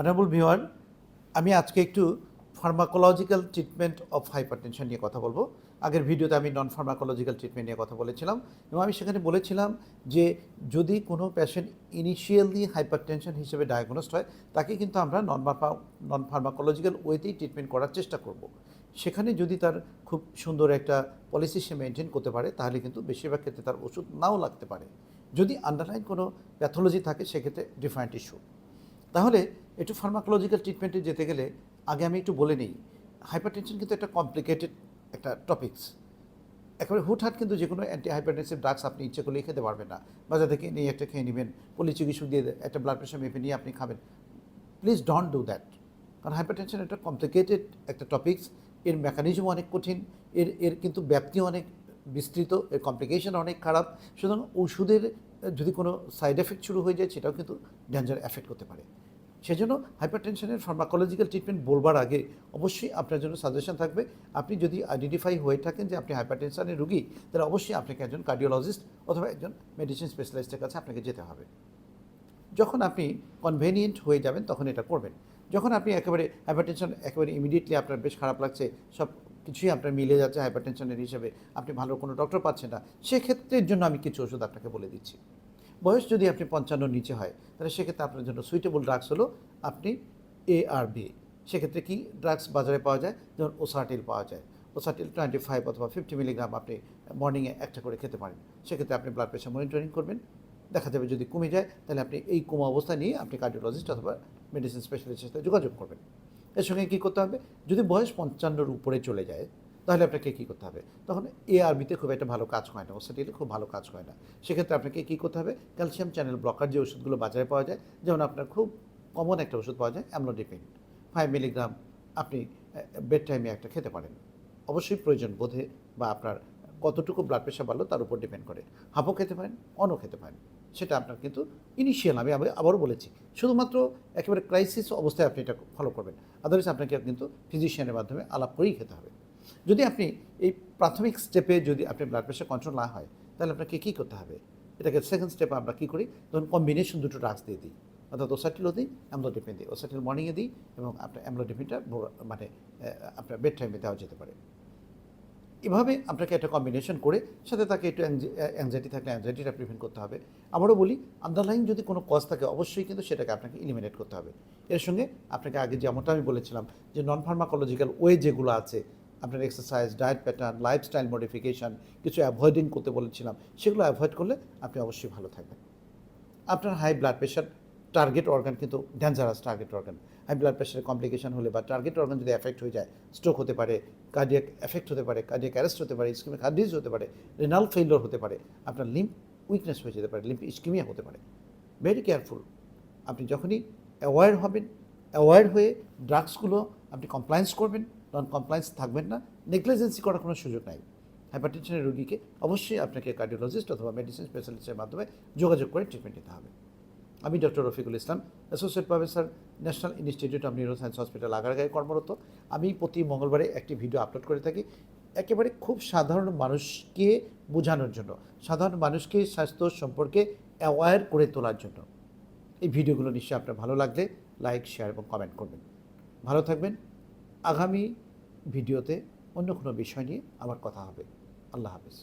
Honourable ভিওয়ার আমি আজকে একটু ফার্মাকোলজিক্যাল ট্রিটমেন্ট অফ হাইপারটেনশন নিয়ে কথা বলব। আগের ভিডিওতে আমি নন ফার্মাকোলজিক্যাল ট্রিটমেন্ট নিয়ে কথা বলেছিলাম এবং আমি সেখানে বলেছিলাম যে যদি কোনো পেশেন্ট ইনিশিয়ালি হাইপারটেনশন হিসেবে ডায়াগনোসড হয়, তাকে কিন্তু আমরা নন নন ফার্মাকোলজিক্যাল ওয়েতেই ট্রিটমেন্ট করার চেষ্টা করব। সেখানে যদি তার খুব সুন্দর একটা পলিসি সে মেনটেন করতে পারে, তাহলে কিন্তু বেশিরভাগ ক্ষেত্রে তার ওষুধ নাও লাগতে পারে। যদি আন্ডারলাইন কোনো প্যাথোলজি থাকে, সেক্ষেত্রে ডিফারেন্ট ইস্যু তাহলে একটু ফার্মাকোলজিক্যাল ট্রিটমেন্টে যেতে গেলে আগে আমি একটু বলে নিই হাইপারটেনশন কিন্তু একটা কমপ্লিকেটেড একটা টপিকস একেবারে হুটহাট কিন্তু যে কোনো অ্যান্টি হাইপারটেনসিভ ড্রাগস আপনি ইচ্ছে করলেই খেতে পারবেন না। বাজার থেকে নিয়ে একটা খেয়ে নেবেন, পলি চিকিৎসক দিয়ে একটা ব্লাড প্রেশার মেপে নিয়ে আপনি খাবেন। প্লিজ ডোন্ট ডু দ্যাট কারণ হাইপারটেনশন একটা কমপ্লিকেটেড একটা টপিকস এর মেকানিজম অনেক কঠিন, এর এর কিন্তু ব্যাপ্তি অনেক বিস্তৃত, এর কমপ্লিকেশন অনেক খারাপ। সুতরাং ওষুধের যদি কোনো সাইড এফেক্ট শুরু হয়ে যায়, সেটাও কিন্তু ডেঞ্জার এফেক্ট করতে পারে। সেজন্য হাইপার টেনশনের ফার্মাকোলজিক্যাল ট্রিটমেন্ট বলবার আগে অবশ্যই আপনার জন্য সাজেশন থাকবে। আপনি যদি আইডেন্টিফাই হয়ে থাকেন যে আপনি হাইপার টেনশনের রুগী, তাহলে অবশ্যই আপনাকে একজন কার্ডিওলজিস্ট অথবা একজন মেডিসিন স্পেশালিস্টের কাছে আপনাকে যেতে হবে। যখন আপনি কনভেনিয়েন্ট হয়ে যাবেন, তখন এটা করবেন। যখন আপনি একেবারে হাইপারটেনশন একেবারে ইমিডিয়েটলি আপনার বেশ খারাপ লাগছে, সব কিছুই আপনার মিলে যাচ্ছে হাইপারটেনশনের হিসেবে। আপনি ভালো কোনো ডক্টর পাচ্ছেন না। সেক্ষেত্রের জন্য আমি কিছু ওষুধ আপনাকে বলে দিচ্ছি। বয়স যদি আপনি পঞ্চান্নর নিচে হয়, তাহলে সেক্ষেত্রে আপনার জন্য সুইটেবল ড্রাগস হলো আপনি এ আর বি সেক্ষেত্রে কি ড্রাগস বাজারে পাওয়া যায়? যেমন ওসাটিল পাওয়া যায়। ওসাটিল টোয়েন্টি ফাইভ অথবা ফিফটি মিলিগ্রাম আপনি মর্নিংয়ে একটা করে খেতে পারেন। সেক্ষেত্রে আপনি ব্লাড প্রেশার মনিটরিং করবেন। দেখা যাবে যদি কমে যায়, তাহলে আপনি এই কোমা অবস্থা নিয়ে আপনি কার্ডিওলজিস্ট অথবা মেডিসিন স্পেশালিস্টের সাথে যোগাযোগ করবেন। এর সঙ্গে কী করতে হবে? যদি বয়স পঞ্চান্নর উপরে চলে যায়, তাহলে আপনাকে কী করতে হবে? তখন এআরবিতে খুব একটা ভালো কাজ হয় না। ওসাটিলে খুব ভালো কাজ হয় না। সেক্ষেত্রে আপনাকে কী করতে হবে? ক্যালসিয়াম চ্যানেল ব্লকার যে ওষুধগুলো বাজারে পাওয়া যায়, যেমন আপনার খুব কমন একটা ওষুধ পাওয়া যায় অ্যামলোডিপিন ফাইভ মিলিগ্রাম আপনি বেড টাইমে একটা খেতে পারেন। অবশ্যই প্রয়োজন বোধে বা আপনার কতটুকু ব্লাড প্রেশার বাড়লো তার উপর ডিপেন্ড করে। হাফও খেতে পারেন অনও খেতে পারেন। সেটা আপনার কিন্তু ইনিশিয়াল আমি আবার- আবারও বলেছি। শুধুমাত্র একেবারে ক্রাইসিস অবস্থায় আপনি এটা ফলো করবেন। আদারওয়াইজ আপনাকে কিন্তু ফিজিশিয়ানের মাধ্যমে আলাপ করেই খেতে হবে। যদি আপনি এই প্রাথমিক স্টেপে যদি আপনি ব্লাড প্রেশার কন্ট্রোল না হয়, তাহলে আপনাকে কী করতে হবে? এটাকে সেকেন্ড স্টেপে আমরা কী করি? তখন কম্বিনেশন দুটো ড্রাগস দিয়ে দিই। অর্থাৎ ওসাটিলও দিই অ্যামলোডিপিন দিই ওসাটিল মর্নিংয়ে দিই এবং আপনার অ্যামলোডিপিনটা মানে আপনার বেড টাইমে দেওয়া যেতে পারে। এভাবে আপনাকে একটা কম্বিনেশন করে সাথে তাকে একটু অ্যাংজাইটি থাকলে অ্যাংজাইটিটা প্রিভেন্ট করতে হবে। আমারও বলি আন্ডারলাইন যদি কোনো কজ থাকে, অবশ্যই কিন্তু সেটাকে আপনাকে ইলিমিনেট করতে হবে। এর সঙ্গে আপনাকে আগে যেমনটা আমি বলেছিলাম, যে নন ফার্মাকোলজিক্যাল ওয়ে যেগুলো আছে, আপনার exercise diet pattern lifestyle modification কিছু অ্যাভয়েডিং করতে বলেছিলাম, সেগুলো অ্যাভয়েড করলে আপনি অবশ্যই ভালো থাকবেন। আপনার high blood pressure target organ কিন্তু dangerous target organ high blood প্রেশারের কমপ্লিকেশন হলে বা টার্গেট অর্গান যদি এফেক্ট হয়ে যায় স্ট্রোক হতে পারে কার্ডিয়াক এফেক্ট হতে পারে কার্ডিয়াক অ্যারেস্ট হতে পারে স্কিমিক হার্ট হতে পারে রেনাল ফেইলিওর হতে পারে, আপনার লিম্প উইকনেস হয়ে যেতে পারে লিম্প ইস্কিমিয়া হতে পারে। ভেরি কেয়ারফুল আপনি যখনই অ্যাওয়ার হবেন অ্যাওয়ার হয়ে ড্রাগসগুলো আপনি কমপ্লায়েন্স করবেন নন কমপ্লায়েন্স থাকবেন না নেগলিজেন্সি করার কোনো সুযোগ নাই। হাইপারটেনশনের রোগীকে অবশ্যই আপনাকে কার্ডিওলজিস্ট অথবা মেডিসিন স্পেশালিস্টের মাধ্যমে যোগাযোগ করে ট্রিটমেন্ট নিতে হবে। আমি doctor Rafiqul Islam associate professor national institute of neuroscience hospital আগারগাঁয়ে কর্মরত। আমি প্রতি মঙ্গলবারে একটি ভিডিও আপলোড করে থাকি। একেবারে খুব সাধারণ মানুষকে বোঝানোর জন্য, সাধারণ মানুষকে স্বাস্থ্য সম্পর্কে অ্যাওয়ার করে তোলার জন্য। এই ভিডিওগুলো নিশ্চয়ই আপনার ভালো লাগলে লাইক শেয়ার এবং কমেন্ট করবেন। ভালো থাকবেন। আগামী ভিডিওতে অন্য কোনো বিষয় নিয়ে আবার কথা হবে। আল্লাহ হাফেজ।